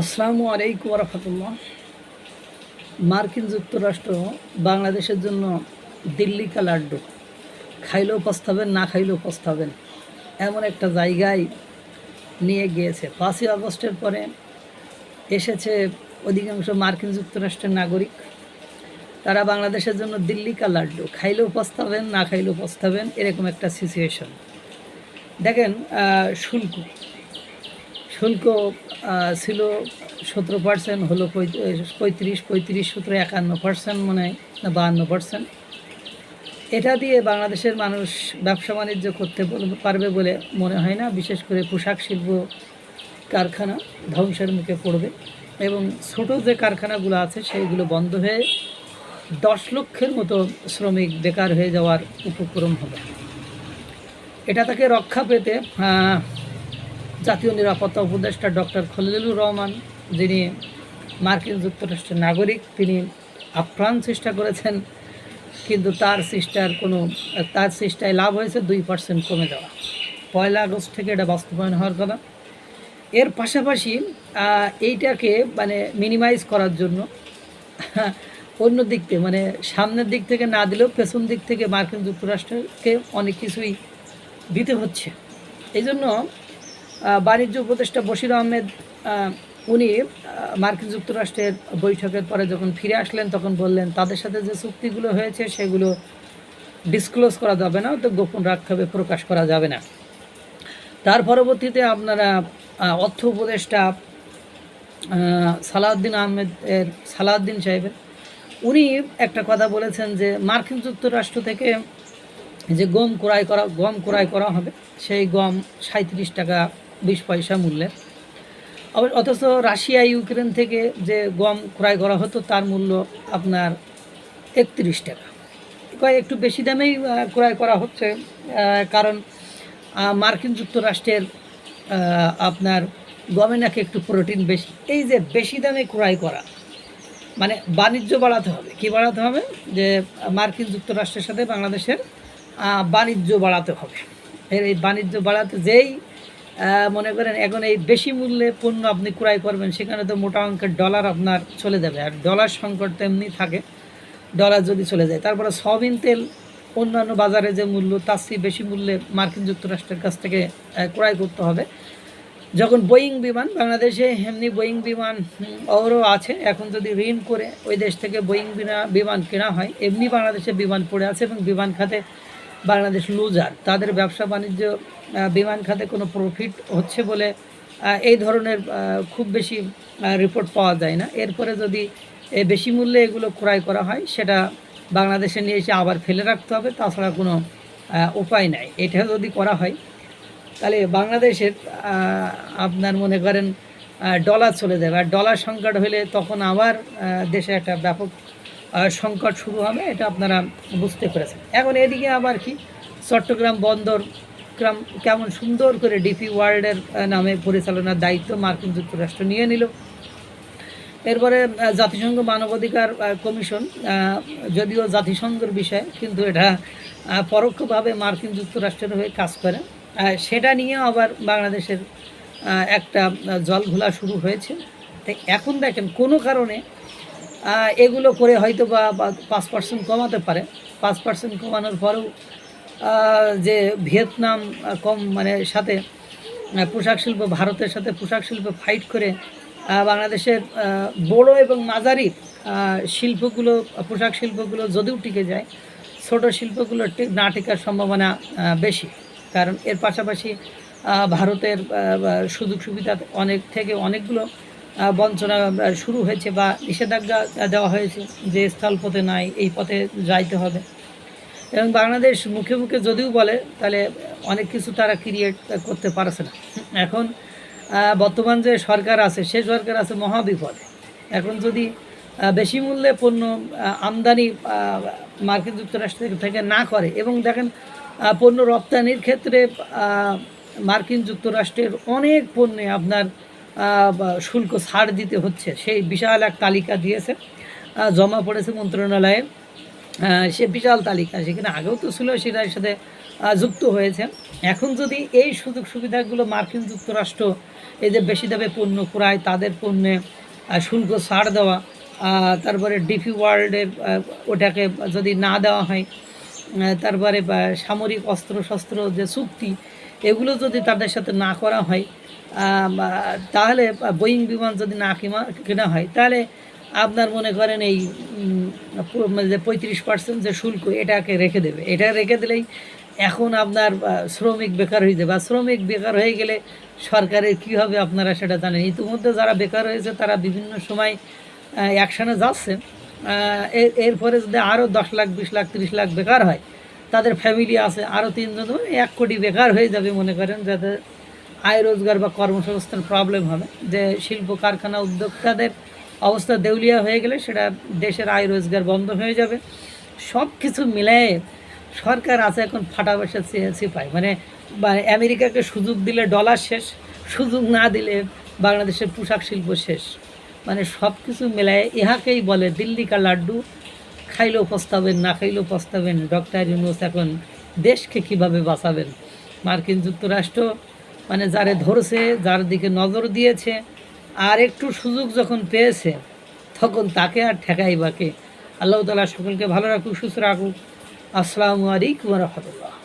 আসসালামু আলাইকুম রহমতুল্লাহ মার্কিন যুক্তরাষ্ট্র বাংলাদেশের জন্য দিল্লি কা লাড্ডু। খাইলেও পস্তাবেন না খাইলেও পস্তাবেন এমন একটা জায়গায় নিয়ে গিয়েছে। পাঁচই আগস্টের পরে এসেছে অধিকাংশ মার্কিন যুক্তরাষ্ট্রের নাগরিক। তারা বাংলাদেশের জন্য দিল্লি কা লাড্ডু, খাইলেও পস্তাবেন না খাইলেও পস্তাবেন এরকম একটা সিচুয়েশন দেখেন শুল্ক। শুল্ক ছিল সতেরো পার্সেন্ট হলো পঁয়ত্রিশ পঁয়ত্রিশ সতেরো একান্ন পার্সেন্ট মনে হয়, না বাহান্ন পার্সেন্ট এটা দিয়ে বাংলাদেশের মানুষ ব্যবসা বাণিজ্য করতে পারবে বলে মনে হয় না, বিশেষ করে পোশাক শিল্প কারখানা ধ্বংসের মুখে পড়বে এবং ছোট যে কারখানাগুলো আছে সেইগুলো বন্ধ হয়ে দশ লক্ষের মতো শ্রমিক বেকার হয়ে যাওয়ার উপক্রম হবে। এটা তাকে রক্ষা পেতে জাতীয় নিরাপত্তা উপদেষ্টা ডক্টর খলিলুর রহমান, যিনি মার্কিন যুক্তরাষ্ট্রের নাগরিক, তিনি আপ্রাণ চেষ্টা করেছেন, কিন্তু তার চেষ্টার কোনো, তার চেষ্টায় লাভ হয়েছে দুই পার্সেন্ট কমে যাওয়া পয়লা আগস্ট থেকে এটা বাস্তবায়ন হওয়ার কথা। এর পাশাপাশি এইটাকে মানে মিনিমাইজ করার জন্য, অন্য দিক থেকে মানে সামনের দিক থেকে না দিলেও পেছন দিক থেকে মার্কিন যুক্তরাষ্ট্রকে অনেক কিছুই দিতে হচ্ছে। এই জন্য বাণিজ্য উপদেষ্টা বশির আহমেদ উনি মার্কিন যুক্তরাষ্ট্রের বৈঠকের পরে যখন ফিরে আসলেন, তখন বললেন, তাদের সাথে যে চুক্তিগুলো হয়েছে, সেগুলো ডিসক্লোজ করা যাবে না তো গোপন রাখতে হবে প্রকাশ করা যাবে না। তার পরবর্তীতে আপনারা অর্থ উপদেষ্টা সালাউদ্দিন আহমেদ এর, সালাউদ্দিন সাহেবের, উনি একটা কথা বলেছেন যে, মার্কিন যুক্তরাষ্ট্র থেকে যে গম ক্রয় করা, গম ক্রয় করা হবে, সেই গম সাঁত্রিশ টাকা বিশ পয়সা মূল্যের। আবার অথচ রাশিয়া, ইউক্রেন থেকে যে গম ক্রয় করা হতো, তার মূল্য আপনার একত্রিশ টাকা। কয় একটু বেশি দামেই ক্রয় করা হচ্ছে কারণ মার্কিন যুক্তরাষ্ট্রের আপনার গমে নাকি একটু প্রোটিন বেশি। এই যে বেশি দামে ক্রয় করা মানে বাণিজ্য বাড়াতে হবে। কি বাড়াতে হবে? যে মার্কিন যুক্তরাষ্ট্রের সাথে বাংলাদেশের বাণিজ্য বাড়াতে হবে। এর এই বাণিজ্য বাড়াতে যেই মনে করেন এখন এই বেশি মূল্যে পণ্য আপনি ক্রয় করবেন, সেখানে তো মোটা অঙ্কের ডলার আপনার চলে যাবে। আর ডলার সংকট তো এমনি থাকে ডলার যদি চলে যায়। তারপরে সয়াবিন তেল, অন্যান্য বাজারে যে মূল্য, তার চেয়ে বেশি মূল্যে মার্কিন যুক্তরাষ্ট্রের কাছ থেকে ক্রয় করতে হবে। যখন বোয়িং বিমান, বাংলাদেশে এমনি বোয়িং বিমান ওরও আছে। এখন যদি ঋণ করে ওই দেশ থেকে বোয়িং বিমান কেনা হয়, এমনি বাংলাদেশে বিমান পড়ে আছে এবং বিমান খাতে বাংলাদেশ লুজার। তাদের ব্যবসা বাণিজ্য বিমান খাতে কোনো প্রফিট হচ্ছে বলে এই ধরনের খুব বেশি রিপোর্ট পাওয়া যায় না। এরপরে যদি বেশি মূল্যে এগুলো ক্রয় করা হয়, সেটা বাংলাদেশে নিয়ে এসে আবার ফেলে রাখতে হবে, তাছাড়া কোনো উপায় নাই। এটা যদি করা হয়, তাহলে বাংলাদেশের আপনার মনে করেন ডলার চলে যাবে। আর ডলার সংকট হলে তখন আবার দেশে একটা ব্যাপক সংকট শুরু হবে, এটা আপনারা বুঝতে পেরেছেন। এখন এদিকে আবার কি? চট্টগ্রাম বন্দর গ্রাম কেমন সুন্দর করে ডিপি ওয়ার্ল্ডের নামে পরিচালনার দায়িত্ব মার্কিন যুক্তরাষ্ট্র নিয়ে নিল। এরপরে জাতিসংঘ মানবাধিকার কমিশন যদিও জাতিসংঘের বিষয়, কিন্তু এটা পরোক্ষভাবে মার্কিন যুক্তরাষ্ট্রের হয়ে কাজ করে। সেটা নিয়ে আবার বাংলাদেশের একটা জল ঘোলা শুরু হয়েছে। তো এখন দেখেন, কোনো কারণে এগুলো করে হয়তো বা পাঁচ পার্সেন্ট কমাতে পারে। পাঁচ পার্সেন্ট কমানোর পরেও যে ভিয়েতনাম কম মানে সাথে পোশাক শিল্প, ভারতের সাথে পোশাক শিল্প ফাইট করে বাংলাদেশের বড় এবং মাঝারি শিল্পগুলো, পোশাক শিল্পগুলো যদিও টিকে যায়, ছোট শিল্পগুলো না টিকার সম্ভাবনা বেশি। কারণ এর পাশাপাশি ভারতের সুযোগ সুবিধা অনেক থেকে অনেকগুলো বঞ্চনা শুরু হয়েছে বা নিষেধাজ্ঞা দেওয়া হয়েছে যে স্থলপথে নাই, এই পথে যাইতে হবে। এবং বাংলাদেশ মুখে মুখে যদিও বলে, তাহলে অনেক কিছু তারা ক্রিয়েট করতে পারছে না। এখন বর্তমান যে সরকার আছে, সে সরকার আছে মহাবিপদে। এখন যদি বেশি মূল্যে পণ্য আমদানি মার্কিন যুক্তরাষ্ট্র থেকে- না করে, এবং দেখেন পণ্য রপ্তানির ক্ষেত্রে মার্কিন যুক্তরাষ্ট্রের অনেক পণ্যে আপনার শুল্ক ছাড় দিতে হচ্ছে। সেই বিশাল এক তালিকা দিয়েছে জমা পড়েছে মন্ত্রণালয়ে। সে বিশাল তালিকা, সেখানে আগেও তো ছিল, সেটার সাথে যুক্ত হয়েছে। এখন যদি এই সুযোগ সুবিধাগুলো মার্কিন যুক্তরাষ্ট্র এই যে বেশি দামে পণ্য ক্রয় তাদের পণ্যে শুল্ক ছাড় দেওয়া তারপরে ডিপি ওয়ার্ল্ডের ওটাকে যদি না দেওয়া হয় তারপরে সামরিক অস্ত্র শস্ত্র যে চুক্তি, এগুলো যদি তাদের সাথে না করা হয় তাহলে বোয়িং বিমান যদি না কিনা কেনা হয়, তাহলে আপনার মনে করেন এই মানে যে পঁয়ত্রিশ পার্সেন্ট যে শুল্ক, এটাকে রেখে দেবে। এটা রেখে দিলেই এখন আপনার শ্রমিক বেকার হয়ে যাবে। শ্রমিক বেকার হয়ে গেলে সরকারের কী হবে আপনারা সেটা জানেন। ইতিমধ্যে যারা বেকার হয়েছে, তারা বিভিন্ন সময় অ্যাকশানে যাচ্ছে। এর, এরপরে যদি আরও দশ লাখ, বিশ লাখ, তিরিশ লাখ বেকার হয়, তাদের ফ্যামিলি আছে আরও তিনজন এক কোটি বেকার হয়ে যাবে মনে করেন, যাতে আয় রোজগার বা কর্মসংস্থান প্রবলেম হবে। যে শিল্প কারখানা উদ্যোক্তাদের অবস্থা দেউলিয়া হয়ে গেলে সেটা দেশের আয় রোজগার বন্ধ হয়ে যাবে। সব কিছু মিলিয়ে সরকার আছে এখন ফাটা ফাটাবাসা সিপাই মানে আমেরিকাকে সুযোগ দিলে ডলার শেষ, সুযোগ না দিলে বাংলাদেশের পোশাক শিল্প শেষ। মানে সব কিছু মেলায় ইহাকেই বলে দিল্লি কা লাড্ডু, খাইলেও পস্তাবেন, না খাইলেও পস্তাবেন। ডক্টর ইউনুস এখন দেশকে কীভাবে বাঁচাবেন? মার্কিন যুক্তরাষ্ট্র মানে যারে ধরছে, যার দিকে নজর দিয়েছে, আর একটু সুযোগ যখন পেয়েছে, তখন তাকে আর ঠেকাই বাকে আল্লাহ তালা সকলকে ভালো রাখুক, সুস্থ রাখুক। আসসালামু আলাইকুম রহমতুল্লাহ।